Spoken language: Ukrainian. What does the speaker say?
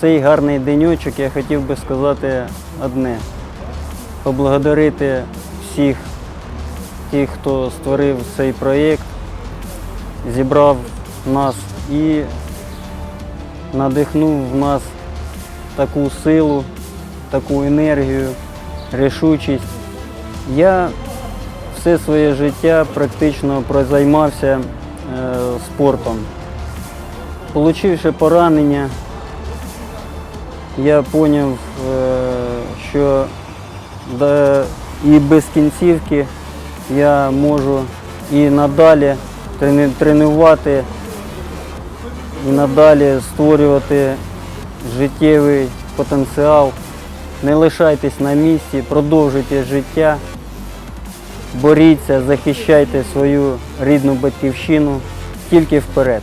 цей гарний денечок я хотів би сказати одне. Поблагодарити всіх тих, хто створив цей проєкт, зібрав нас і надихнув в нас таку силу, таку енергію, рішучість. Я все своє життя практично прозаймався е, спортом. Получивши поранення, я зрозумів, що да, і без кінцівки я можу і надалі тренувати, і надалі створювати життєвий потенціал. Не лишайтесь на місці, продовжуйте життя, боріться, захищайте свою рідну батьківщину тільки вперед.